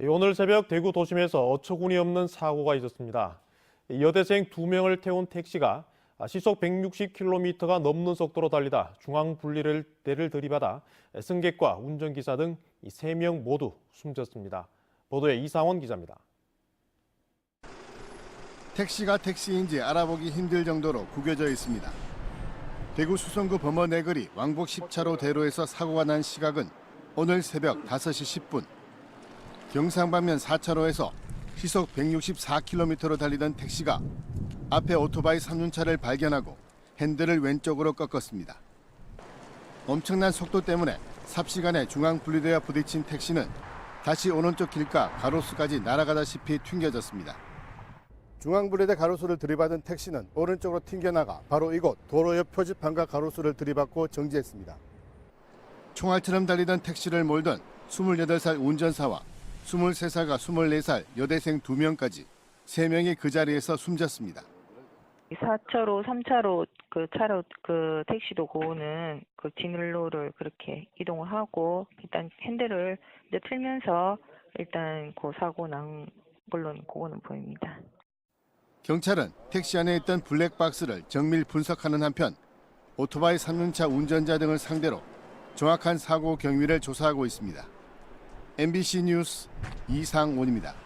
오늘 새벽 대구 도심에서 어처구니 없는 사고가 있었습니다. 여대생 두명을 태운 택시가 시속 160km가 넘는 속도로 달리다 중앙 분리를 대를 들이받아 승객과 운전기사 등 3명 모두 숨졌습니다. 보도에 이상원 기자입니다. 택시가 택시인지 알아보기 힘들 정도로 구겨져 있습니다. 대구 수성구 범어 내거리 왕복 10차로 대로에서 사고가 난 시각은 오늘 새벽 5시 10분. 경상방면 4차로에서 시속 164km로 달리던 택시가 앞에 오토바이 3륜차를 발견하고 핸들을 왼쪽으로 꺾었습니다. 엄청난 속도 때문에 삽시간에 중앙 분리대와 부딪힌 택시는 다시 오른쪽 길가 가로수까지 날아가다시피 튕겨졌습니다. 중앙 분리대 가로수를 들이받은 택시는 오른쪽으로 튕겨나가 바로 이곳 도로 옆 표지판과 가로수를 들이받고 정지했습니다. 총알처럼 달리던 택시를 몰던 28살 운전사와 23살과 24살 여대생 2명까지 3명이 그 자리에서 숨졌습니다. 4차로, 3차로 그 차로 그 택시도 그거는 그 진로를 그렇게 이동을 하고 일단 핸들을 이제 틀면서 일단 그 사고 난 걸로는 그거는 보입니다. 경찰은 택시 안에 있던 블랙박스를 정밀 분석하는 한편 오토바이 3륜차 운전자 등을 상대로 정확한 사고 경위를 조사하고 있습니다. MBC 뉴스 이상원입니다.